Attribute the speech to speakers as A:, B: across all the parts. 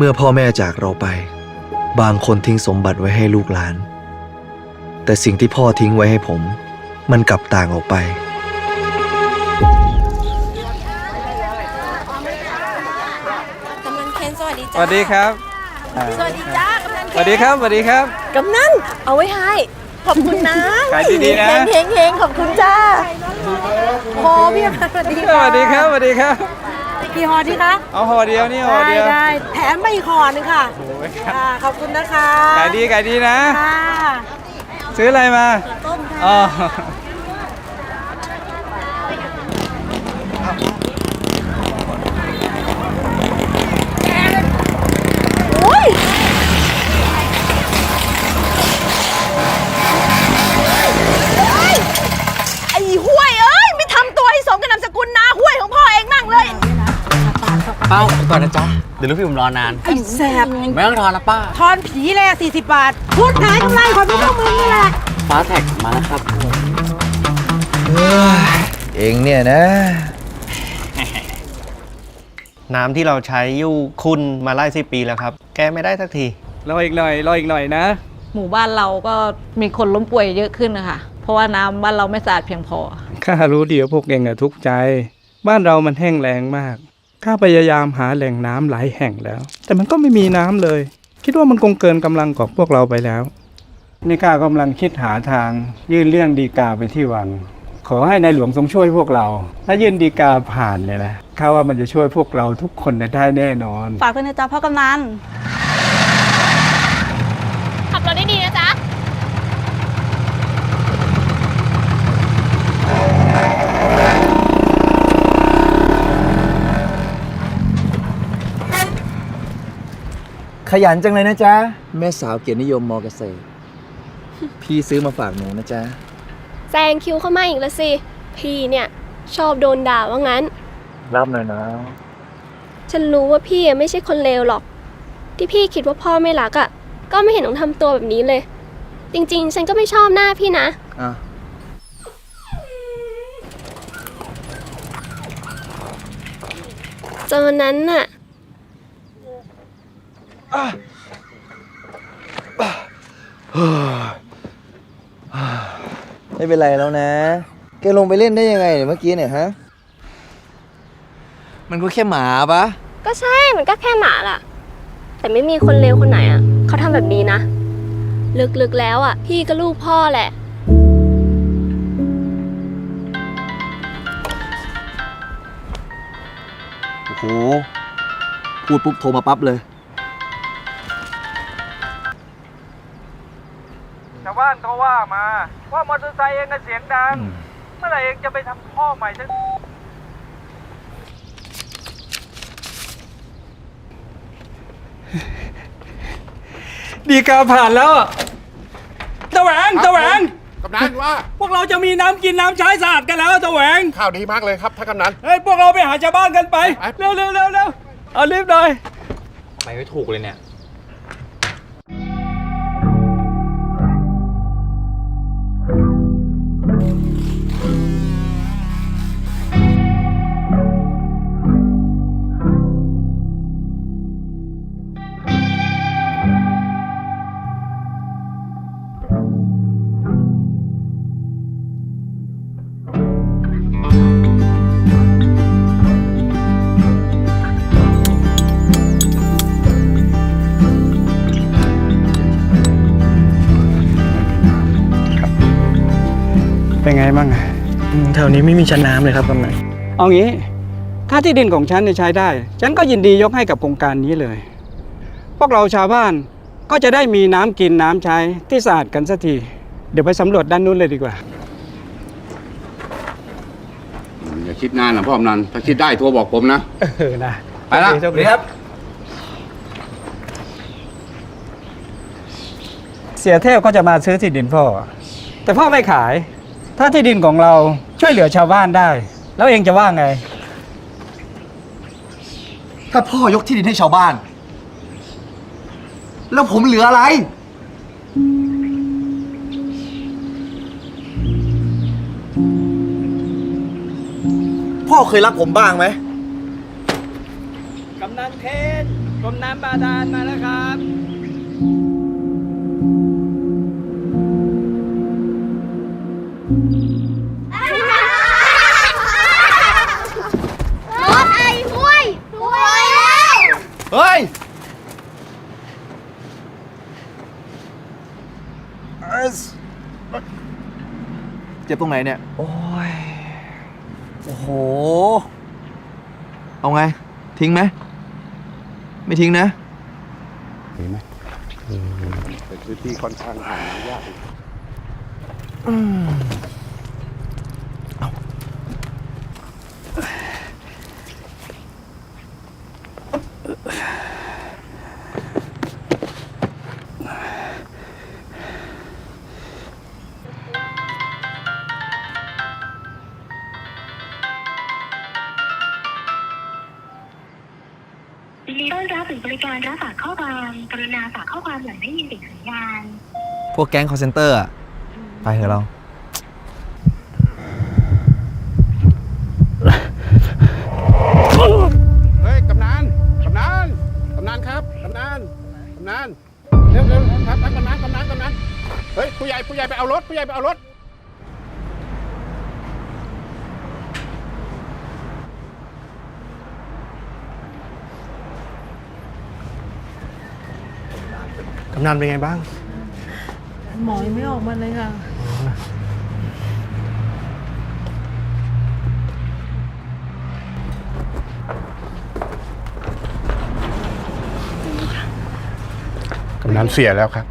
A: เมื่อพ่อแม่จากเราไป บางคนทิ้งสมบัติไว้ให้ลูกหลาน แต่สิ่งที่พ่อทิ้งไว้ให้ผม มันกลับต่างออกไป
B: กำนันเคนสวัสดี
C: ส
B: จ้า
C: วัสดีครับอ่า
B: สวัสดีจ้ากำนันเคน
C: สวัสดีครับสวัสดีครับ
B: กำนันเอาไว้ให้ ขอบคุณนะ
C: ขายดีๆนะ
B: เฮงเฮงเฮงขอบคุณจ้าโอ้พี่อำนาจสวัสดี
C: สวัสดีครับสวัสดีครับ
B: กี่ห่อดีคะ
C: เอาห่อเดียวนี่ห่อ
B: ได้
C: เดียว
B: ได้แถมไปอีกห่อหนึงค่ะ
C: โอ้ยครับ
B: อ่าขอบคุณนะคะ
C: ขายดีขายดีนะ
B: ค่ะ
C: ซื้ออะไรมา
B: ต้ม
C: อ๋
B: ค่ะ
C: อ
B: โก่อ
D: นนะจ๊ะ เดี๋ยวลูกพี่ผมรอนาน
B: ไอ้แสบ
D: ไม่ต้องทอนนะป้า
B: ทอนผีเลยสี่สิบบาท พูดขายกำไรคนไม่ต้องมึงนี่แหละ
D: ฟ้าแท็กมาแล้วครับ
A: เองเนี่ยนะ
E: น้ำที่เราใช้อยู่คุณมาไล่สิปีแล้วครับ แก้ไม่ได้สักที
C: รออีกหน่อย รออีกหน่อยนะ
F: หมู่บ้านเราก็มีคนล้มป่วยเยอะขึ้นนะคะ เพราะว่าน้ำบ้านเราไม่สะอาดเพียงพอ
C: ข้ารู้เดี๋ยวพวกเองอะทุกข์ใจ บ้านเรามันแห้งแล้งมาก ข้าพยายามหาแหล่งน้ำหลายแห่งแล้ว แต่มันก็ไม่มีน้ำเลย คิดว่ามันคงเกินกำลังของพวกเราไปแล้วนี่ข้ากำลังคิดหาทางยื่นเรื่องดีกาไปที่วัง ขอให้ในหลวงทรงช่วยพวกเรา ถ้ายื่นดีกาผ่านเนี่ยนะข้าว่ามันจะช่วยพวกเราทุกคนได้แน่นอน
F: ฝากด้วยนะจ๊ะพ่อกำนัน
G: ข
A: ยันจังเลยนะจ๊ะ แม่สาวเกียรตินิยมมอเกษตร พี่ซื้อมาฝากหนูนะจ๊ะ
G: แซงคิวเข้ามาอีกแล้วสิ พี่เนี่ย ชอบโดนด่าว่างั้น
A: รับหน่อยนะ
G: ฉันรู้ว่าพี่อะไม่ใช่คนเลวหรอก ที่พี่คิดว่าพ่อไม่รักอะ่ะ ก็ไม่เห็นต้องทำตัวแบบนี้เลย จริงๆ ฉันก็ไม่ชอบหน้าพี่นะ
A: อะ
G: จนวันนั้นน่ะ
A: ไม่เป็นไรแล้วนะ แกลงไปเล่นได้ยังไงเนี่ยเมื่อกี้เนี่ยฮะ มันก็แค่หมาปะ
G: ก็ใช่ มันก็แค่หมาล่ะ แต่ไม่มีคนเลวคนไหนอะ่ะ เขาทำแบบนี้นะ ลึกๆแล้วอะ่ะ พี่ก็ลูกพ่อแหละ
A: โอ้โห พูดปุ๊บโทรมาปั๊บเลย
C: บ้านเขาว่ามาว่ามอเตอร์ไซค์เองเสียงดัง เมื่อไหร่เองจะไปทำข้อใหม่สักดีกาผ่านแล้วตะแหวงตะแหวง
H: กำนันว่า
C: พวกเราจะมีน้ำกินน้ำใช้สะอาดกันแล้วตะแหวง
H: ข่าวดีมากเลยครับท่านกำนัน
C: เฮ้ยพวกเราไปหาชาวบ้านกันไป
H: ไป
C: เร็วเร็วเร็วเร็วเอารีบหน่อย
D: ไปไม่ถูกเลยเนี่ย
C: เป็ บ้าง
E: แถวนี้ไม่มีชั้นน้ำเลยครับกำนัน
C: เอางี้ ถ้าที่ดินของฉันเนี่ยใช้ได้ ฉันก็ยินดียกให้กับโครงการนี้เลย พวกเราชาวบ้านก็จะได้มีน้ำกินน้ำใช้ที่สะอาดกันสักที เดี๋ยวไปสำรวจด้านนู้นเลยดีกว่า
H: อย่าคิดนานนะพ่อกำนันถ้าคิดได้โทรบอกผมนะ
C: เออนะ
H: ไปละ
C: โชคดีครับ เสียเทพก็จะมาซื้อที่ดินพ่อ แต่พ่อไม่ขาย ถ้าที่ดินของเราช่วยเหลือชาวบ้านได้ แล้วเองจะว่าไง
A: ถ้าพ่อยกที่ดินให้ชาวบ้าน แล้วผมเหลืออะไร พ่อเคยรักผมบ้างไหม
C: กำนันเทนกรมน้ำบาดาลมาแล้วครับ
I: เฮ้ย
J: เจ็บตรงไหนเนี่ย โอ้ย โอ้โห เอาไง ทิ้งไหม ไม่ทิ้งนะ
H: เป็นพื้นที่ค่อนข้างหายาก
E: รับถึงบริการรับฝากข้อความกรุณาฝากข้อความหลังได้ยินเสียงสัญญาณ
J: พวกแก๊งคอร์เซนเตอร์อะไปเถอะเรา
H: เฮ้ย กำนัน กำนัน กำนันครับ กำนัน กำนัน เร็วเร็วครับครับกำนัน กำนัน กำนัน เฮ้ย ผู้ใหญ่ ผู้ใหญ่ไปเอารถ ผู้ใหญ่ไปเอารถ
I: กำนันเป็นไงบ้าง
K: หมอยังไม่ออกมาเลยค่ะ
H: กำนันเสียแล้วครับ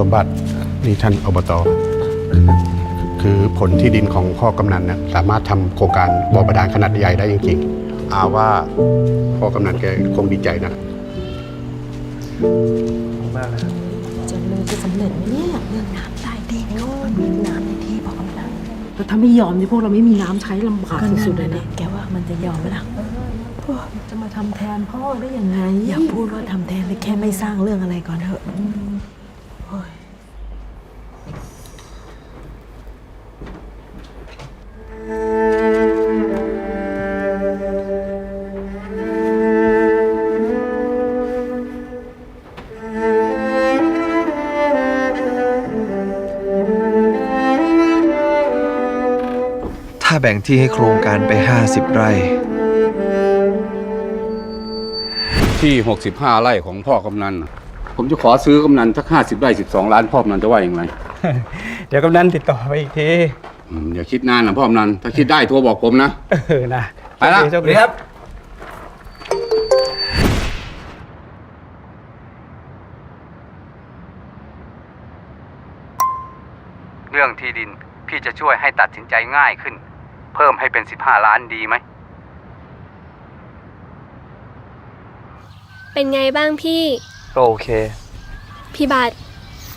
H: สมบัตินี่ท่านอบตคือผลที่ดินของพ่อกำนันนะสามารถทำโครงการบ่อบาดาลขนาดใหญ่ได้จริงๆอาว่าพ่อกำนันแกคงดีใจนะ
L: จะเลยจะสำเร็จไหมเนี่ยเรื่องน้ำใต้ดินเขามันมีน้ำในที่บอกกำลัง
M: แล้วถ้าไม่ยอมนี่พวกเราไม่มีน้ำใช้ลำบาก
L: ก็นั่
M: สุด
L: น
M: ๆเลย
L: นะ
M: นะ
L: แกว่ามันจะยอมไหมล่ะ
M: จะมาทำแทนพ่อได้ยังไง
L: อย่าพูดว่าทำแทนเลยแค่ไม่สร้างเรื่องอะไรก่อนเถอะโอ้ย
J: ถ้าแบ่งที่ให้โครงการไป 50 ไร่
H: ที่ 65 ไร่ของพ่อกำนันน่ะ ผมจะขอซื้อกำนันสัก50ไร่12ล้านพ่อกำนันจะว่าอย่างไร
C: เดี๋ยวกำนันติดต่อไปอีกที
H: อืมอย่าคิดนานนะพ่อกำนันถ้าคิดได้โทรบอกผมนะ
C: เออนะ
H: ไปละ
C: โชคดีครับ
N: เรื่องที่ดินพี่จะช่วยให้ตัดสินใจง่ายขึ้น เพิ่มให้เป็น 15 ล้านดีไหม
G: เป็นไงบ้างพี่
J: ก็โอเค
G: พี่บาท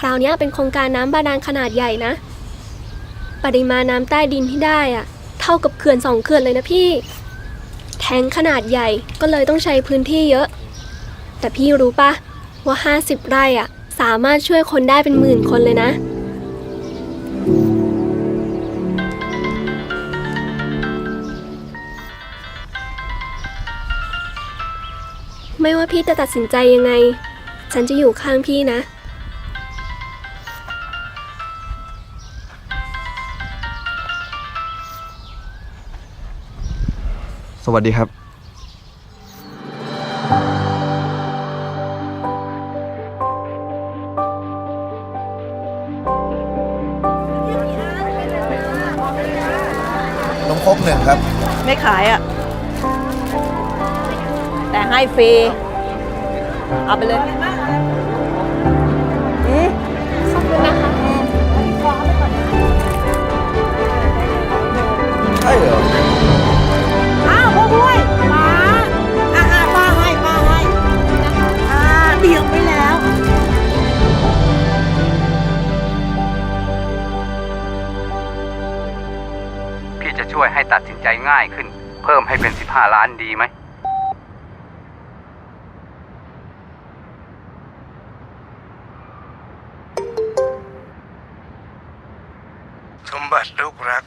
G: คราวนี้เป็นโครงการน้ำบาดาลขนาดใหญ่นะ ปริมาณน้ำใต้ดินที่ได้อะเท่ากับเขื่อนสองเขื่อนเลยนะพี่ แทงขนาดใหญ่ก็เลยต้องใช้พื้นที่เยอะ แต่พี่รู้ปะว่า 50 ไร่อะสามารถช่วยคนได้เป็นหมื่นคนเลยนะไม่ว่าพี่จะตัดสินใจยังไง ฉันจะอยู่ข้างพี่นะ
A: สวัสดีครับ
O: นมครกหนึ่งครับ
G: ไม่ขายอะ แต่ให้ฟรี เอาไปเลย
O: ช่เหรอ
B: อ้าวพ่อบุ้ยมาอ่าป้าให้ป้าให้อ่าเดี่ยวไปแล้ว
N: พี่จะช่วยให้ตัดสินใจง่ายขึ้น เพิ่มให้เป็น 15 ล้านดีไหม
P: สมบัติลูกรัก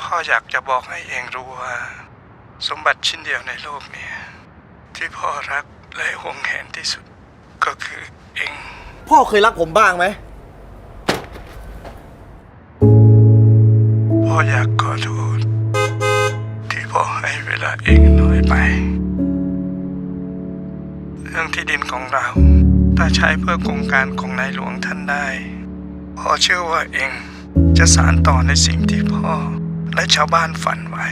P: พ่ออยากจะบอกให้เองรู้ว่า สมบัติชิ้นเดียวในโลกเนี่ยที่พ่อรักและหวงแหนที่สุด ก็คือเอง
O: พ่อเคยรักผมบ้างไหม
P: พ่ออยากขอโทษที่พ่อให้เวลาเองน้อยไป เรื่องที่ดินของเรา ถ้าใช้เพื่อโครงการของนายหลวงท่านได้ พ่อเชื่อว่าเองจะสานต่อในสิ่งที่พ่อ และชาวบ้านฝันไว้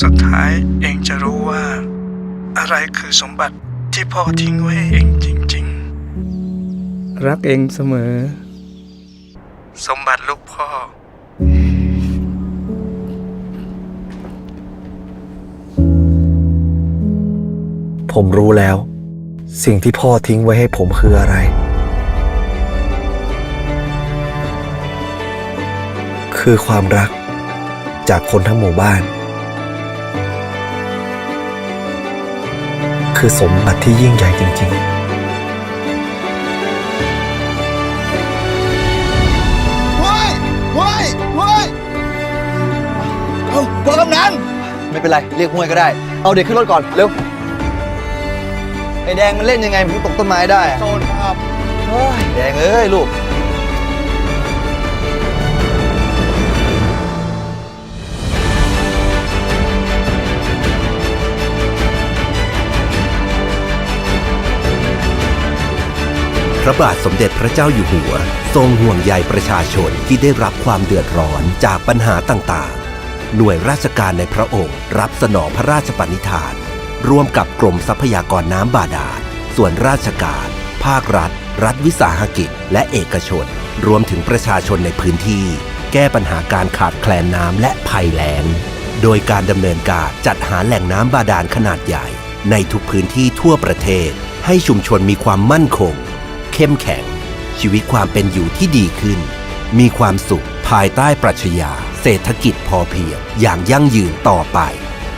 P: สุดท้ายเองจะรู้ว่า อะไรคือสมบัติที่พ่อทิ้งไว้ให้เองจริง ๆ รักเองเสมอ สมบัติลูกพ่อ
A: ผมรู้แล้ว สิ่งที่พ่อทิ้งไว้ให้ผมคืออะไร คือความรัก จากคนทั้งหมู่บ้าน คือสมบัติที่ยิ่งใหญ่จริงๆ
O: ว้ายว้ายว้ายเอาพ่อกำนัน
J: ไม่เป็นไร เรียกห้วยก็ได้ เอาเด็กขึ้นรถก่อน เร็ว ไอ้แดงมันเล่นยังไงมันถึงตกต้นไม้ได้อะ
O: โซนครับ
J: เฮ้ย แดงเอ้ยลูก
Q: พระบาทสมเด็จพระเจ้าอยู่หัว ทรงห่วงใยประชาชนที่ได้รับความเดือดร้อนจากปัญหาต่างๆ หน่วยราชการในพระองค์ รับสนองพระราชปณิธาน ร่วมกับกรมทรัพยากรน้ำบาดาล ส่วนราชการ ภาครัฐ รัฐวิสาหกิจ และเอกชน รวมถึงประชาชนในพื้นที่ แก้ปัญหาการขาดแคลนน้ำและภัยแล้ง โดยการดำเนินการจัดหาแหล่งน้ำบาดาลขนาดใหญ่ ในทุกพื้นที่ทั่วประเทศ ให้ชุมชนมีความมั่นคง เข้มแข็ง ชีวิตความเป็นอยู่ที่ดีขึ้น มีความสุขภายใต้ปรัชญาเศรษฐกิจพอเพียง อย่างยั่งยืนต่อไป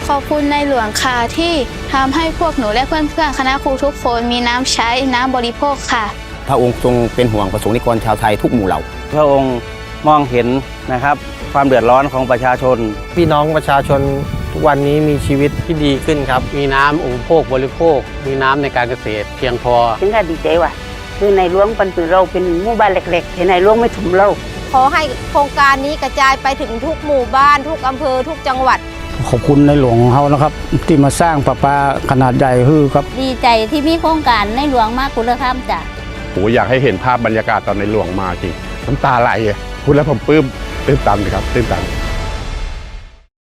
R: ขอบคุณในหลวงค่ะที่ทำให้พวกหนูและเพื่อนๆคณะครูทุกคนมีน้ำใช้น้ำบริโภคค่ะ
S: พระองค์ทรงเป็นห่วงประสงค์นิกรชาวไทยทุกหมู่เหล่า
D: พระองค์มองเห็นนะครับ ความเดือดร้อนของประชาชน
T: พี่น้องประชาชนทุกวันนี้มีชีวิตที่ดีขึ้นครับ มีน้ำอุปโภคบริโภค มีน้ำในการเกษตร เพียงพอ
U: ถึงก็ดีใจว่ะ คือในหลวงปันปือเราเป็นหมู่บ้านเล็กๆเห็นในหลวงไม่ถุมเรา
G: ขอให้โครงการนี้กระจายไปถึงทุกหมู่บ้าน ทุกอำเภอทุกจังหวัด
T: ขอบคุณในหลวงของเขานะครับ ที่มาสร้างประปาขนาดใหญ่ฮือครับ
R: ดีใจที่มีโครงการในหลวงมากคุณธรรมจ้ะ
E: โหอยากให้เห็นภาพบรรยากาศตอนในหลวงมาจริงน้ำตาไหลอะพูดแล้วผมปลื้มตื้นตันเลยครับตื้นตัน